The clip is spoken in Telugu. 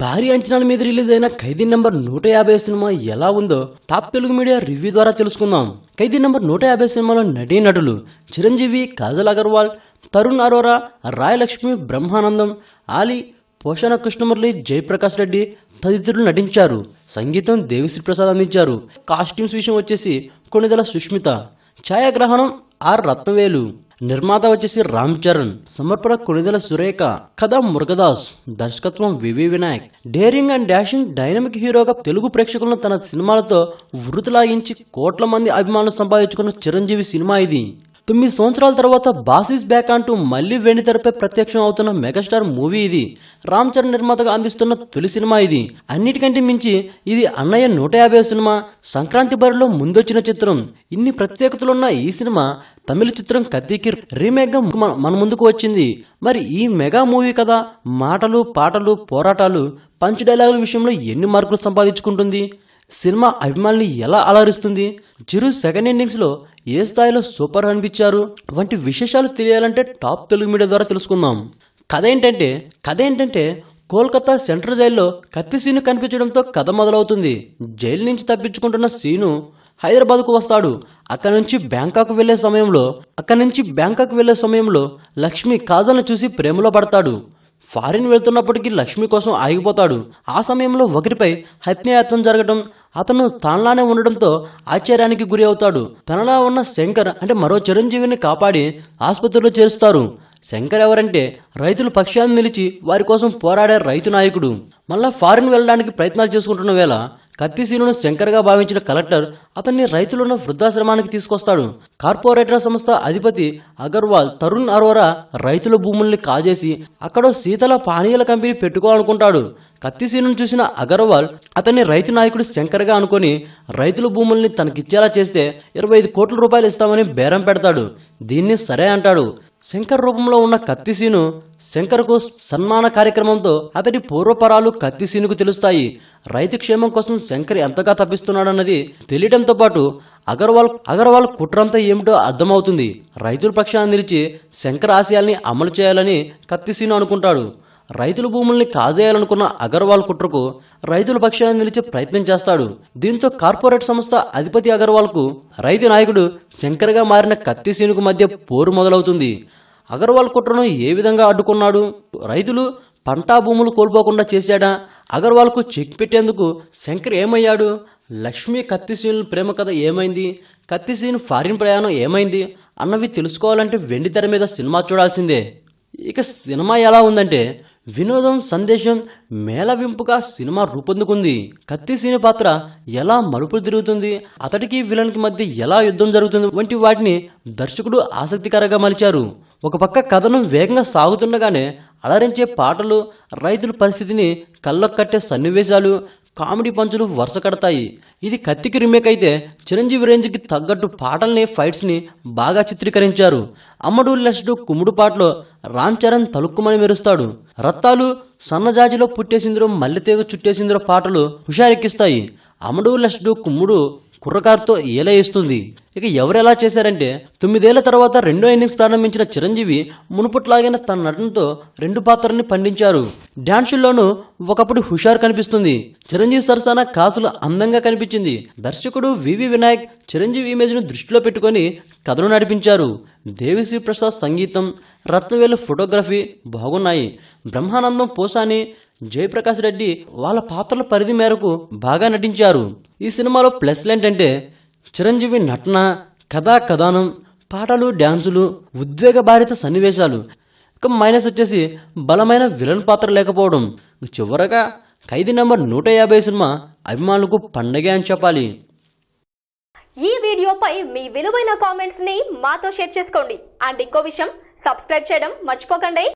భారీ అంచనాల మీద రిలీజ్ అయిన ఖైదీ నెంబర్ నూట యాభై సినిమా ఎలా ఉందో టాప్ తెలుగు మీడియా రివ్యూ ద్వారా తెలుసుకుందాం. ఖైదీ నెంబర్ నూట యాభై సినిమాలో నటీ నటులు చిరంజీవి కాజల్ అగర్వాల్ తరుణ్ అరోరా రాయలక్ష్మి బ్రహ్మానందం ఆలీ పోషణ కృష్ణమురళి జయప్రకాష్ రెడ్డి తదితరులు నటించారు. సంగీతం దేవిశ్రీ ప్రసాద్ అందించారు. కాస్ట్యూమ్స్ విషయం వచ్చేసి కొణిదల సుష్మిత. ఛాయాగ్రహణం ఆర్ రత్నవేలు. నిర్మాత వచ్చేసి రామ్ చరణ్ సమర్పణ కొనిదల సురేఖ కథ మురుగదాస్ దర్శకత్వం V V Vinayak. Daring and dashing dynamic హీరోగా తెలుగు ప్రేక్షకులను తన సినిమాలతో వృత్తిలాగించి కోట్ల మంది అభిమానులు సంపాదించుకున్న చిరంజీవి సినిమా ఇది. తొమ్మిది సంవత్సరాల తర్వాత బాసిస్ బ్యాక్ అంటూ మళ్ళీ వెండితెరపై ప్రత్యక్షం అవుతున్న మెగాస్టార్ మూవీ ఇది. రామ్ చరణ్ నిర్మాతగా అందిస్తున్న తొలి సినిమా ఇది. అన్నిటికంటే మించి ఇది అన్నయ్య నూట యాభై సినిమా. సంక్రాంతి బరిలో ముందొచ్చిన చిత్రం. ఇన్ని ప్రత్యేకతలున్న ఈ సినిమా తమిళ చిత్రం కత్తికి రీమేక్గా మన మన ముందుకు వచ్చింది. మరి ఈ మెగా మూవీ కదా మాటలు పాటలు పోరాటాలు పంచ్ డైలాగుల విషయంలో ఎన్ని మార్కులు సంపాదించుకుంటుంది? సినిమా అభిమానులు ఎలా అలరిస్తుంది? చిరు సెకండ్ ఇన్నింగ్స్లో ఏ స్థాయిలో సూపర్ అనిపించారు వంటి విశేషాలు తెలియాలంటే టాప్ తెలుగు మీడియా ద్వారా తెలుసుకుందాం. కథ ఏంటంటే కథ ఏంటంటే కోల్కతా సెంట్రల్ జైల్లో కత్తి సీను కనిపించడంతో కథ మొదలవుతుంది. జైలు నుంచి తప్పించుకుంటున్న సీను హైదరాబాద్కు వస్తాడు. అక్కడి నుంచి బ్యాంకాక్ వెళ్ళే సమయంలో అక్కడి నుంచి బ్యాంకాక్ వెళ్ళే సమయంలో లక్ష్మి కాజల్ను చూసి ప్రేమలో పడతాడు. ఫారిన్ వెళ్తున్నప్పటికీ లక్ష్మి కోసం ఆగిపోతాడు. ఆ సమయంలో ఒకరిపై హత్యాయత్నం జరగడం అతను తనలానే ఉండడంతో ఆశ్చర్యానికి గురి అవుతాడు. తనలా ఉన్న శంకర్ అంటే మరో చిరంజీవిని కాపాడి ఆసుపత్రిలో చేరుస్తారు. శంకర్ ఎవరంటే రైతుల పక్షాన్ని నిలిచి వారి కోసం పోరాడే రైతు నాయకుడు. మళ్ళా ఫారిన్ వెళ్ళడానికి ప్రయత్నాలు చేసుకుంటున్న వేళ కత్తిశీలును శంకర్గా భావించిన కలెక్టర్ అతన్ని రైతులను వృద్ధాశ్రమానికి తీసుకొస్తాడు. కార్పొరేటర్ సంస్థ అధిపతి అగర్వాల్ తరుణ్ అరోరా రైతుల భూముల్ని కాజేసి అక్కడ శీతల పానీయాల కంపెనీ పెట్టుకోవాలనుకుంటాడు. కత్తిసీనును చూసిన అగర్వాల్ అతన్ని రైతు నాయకుడు శంకర్గా అనుకొని రైతుల భూముల్ని తనకిచ్చేలా చేస్తే ఇరవై ఐదు కోట్ల రూపాయలు ఇస్తామని బేరం పెడతాడు. దీన్ని సరే అంటాడు. శంకర్ రూపంలో ఉన్న కత్తిసీను శంకర్కు సన్మాన కార్యక్రమంతో అతడి పూర్వపరాలు కత్తిసీనుకు తెలుస్తాయి. రైతు క్షేమం కోసం శంకర్ ఎంతగా తప్పిస్తున్నాడన్నది తెలియడంతో పాటు అగర్వాల్ అగర్వాల్ కుట్రంతా ఏమిటో అర్థమవుతుంది. రైతుల పక్షాన్ని నిలిచి శంకర్ ఆశయాల్ని అమలు చేయాలని కత్తిసీను అనుకుంటాడు. రైతుల భూముల్ని కాజేయాలనుకున్న అగర్వాల్ కుట్రకు రైతుల పక్షాన్ని నిలిచే ప్రయత్నం చేస్తాడు. దీంతో కార్పొరేట్ సంస్థ అధిపతి అగర్వాల్కు రైతు నాయకుడు శంకర్గా మారిన కత్తిసీనుకు మధ్య పోరు మొదలవుతుంది. అగర్వాల్ కుట్రను ఏ విధంగా అడ్డుకున్నాడు? రైతులు పంటా భూములు కోల్పోకుండా చేశాడా? అగర్వాల్కు చెక్ పెట్టేందుకు శంకర్ ఏమయ్యాడు? లక్ష్మీ కత్తిసీను ప్రేమ కథ ఏమైంది? కత్తిసీను ఫారిన్ ప్రయాణం ఏమైంది? అన్నవి తెలుసుకోవాలంటే వెండితెర మీద సినిమా చూడాల్సిందే. ఇక సినిమా ఎలా ఉందంటే వినోదం సందేశం మేళవింపుగా సినిమా రూపొందుకుంది. కత్తి సీను పాత్ర ఎలా మలుపులు తిరుగుతుంది? అతడికి విలన్కి మధ్య ఎలా యుద్ధం జరుగుతుంది? వంటి వాటిని దర్శకుడు ఆసక్తికరంగా మలిచారు. ఒక పక్క కథను వేగంగా సాగుతుండగానే అలరించే పాటలు రైతుల పరిస్థితిని కళ్ళకు కట్టే సన్నివేశాలు కామెడీ పంచులు వరుస కడతాయి. ఇది కత్తికి రిమేక్ అయితే చిరంజీవి రేంజ్కి తగ్గట్టు పాటల్ని ఫైట్స్ని బాగా చిత్రీకరించారు. అమ్మడు లెస్టు కుమ్ముడు పాటలో రామ్ చరణ్ తలుక్కుమని మెరుస్తాడు. రత్తాలు సన్నజాజిలో పుట్టేసిందిరో మల్లెతేగ చుట్టేసిందిరో పాటలు హుషారెక్కిస్తాయి. అమ్మడు లెస్టు కుమ్ముడు కుర్రకారుతో ఏలయిస్తుంది ఇక ఎవరెలా చేశారంటే తొమ్మిదేళ్ళ తర్వాత రెండో ఇన్నింగ్స్ ప్రారంభించిన చిరంజీవి మునుపట్లాగిన తన నటనతో రెండు పాత్రల్ని పండించారు. డ్యాన్సుల్లోనూ ఒకప్పుడు హుషారు కనిపిస్తుంది. చిరంజీవి సరసాన కాసులు అందంగా కనిపించింది. దర్శకుడు వివి వినాయక్ చిరంజీవి ఇమేజ్ను దృష్టిలో పెట్టుకొని కథను నడిపించారు. దేవిశ్రీ ప్రసాద్ సంగీతం రత్నవేలు ఫోటోగ్రఫీ బాగున్నాయి. బ్రహ్మానందం పోసాని జయప్రకాష్ రెడ్డి వాళ్ళ పాత్రల పరిధి మేరకు బాగా నటించారు. ఈ సినిమాలో ప్లస్లు ఏంటంటే చిరంజీవి నటన కథా కథానం పాటలు డ్యాన్సులు ఉద్వేగభారిత సన్నివేశాలు ఇక మైనస్ వచ్చేసి బలమైన విలన్ పాత్ర లేకపోవడం. చివరగా ఖైదీ నెంబర్ నూట యాభై సినిమా అభిమానులకు పండగే అని చెప్పాలి. ఈ వీడియోపై మీ విలువైన కామెంట్స్ని మాతో షేర్ చేసుకోండి. అండ్ ఇంకో విషయం సబ్స్క్రైబ్ చేయడం మర్చిపోకండి.